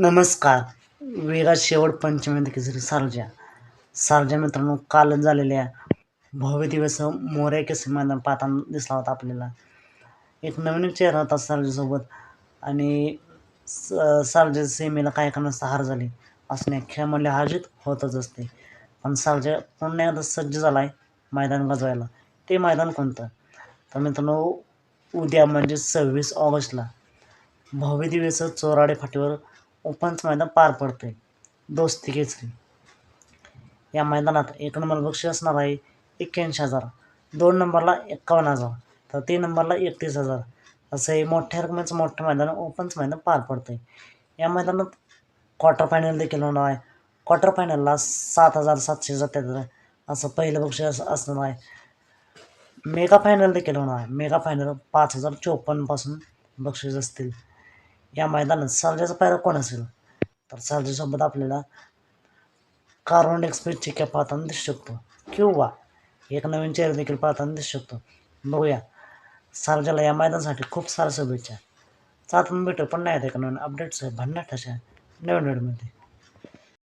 नमस्कार. वेगात शेवट पंचमी केसरी सारजा सारजा मित्रांनो काल झालेल्या भव्य दिवस मोऱ्या केसरी मैदान पाहताना दिसला होता आपल्याला. एक नवीन चेहरा होता सारजासोबत आणि स सारजा सेमीला काय करण्यास हार झाली असणे खेळामधले हाजित होतच असते. पण सारजा पुन्हा एकदा सज्ज झाला आहे मैदान गाजवायला. ते मैदान कोणतं? तर मित्रांनो उद्या म्हणजे सव्वीस ऑगस्टला भव्य दिवस चोराडे फाटीवर ओपनच मैदान पार पडतं आहे दोस्ती केसरी या मैदानात एक नंबर बक्षीस असणार आहे एक्क्याऐंशी हजार. दोन नंबरला एक्कावन्न हजार. तर तीन नंबरला एकतीस हजार. असं हे मोठ्या रकमेचं मोठं मैदान ओपनचं मैदान पार पडतं आहे या मैदानात क्वार्टर फायनल देखील होणार आहे. क्वार्टर फायनलला सात हजार सातशे सत्याहत्तर असं पहिलं बक्षीस असणार आहे. मेगा फायनल देखील होणार आहे. मेगा फायनल पाच हजार चोपन्नपासून बक्षीस असतील. या मैदानात सारजाचा पायरा कोण असेल? तर सारजासोबत आपल्याला कार्बन एक्सप्रेसची कॅप पाहताना दिसू शकतो. किंवा एक नवीन चेहरा देखील पाहताना दिसू शकतो. बघूया. सालजाला या मैदानासाठी खूप साऱ्या शुभेच्छा. चालून भेटू पण नाही एका नवीन अपडेट्स भन्नाट अशा नवीन व्हिडिओमध्ये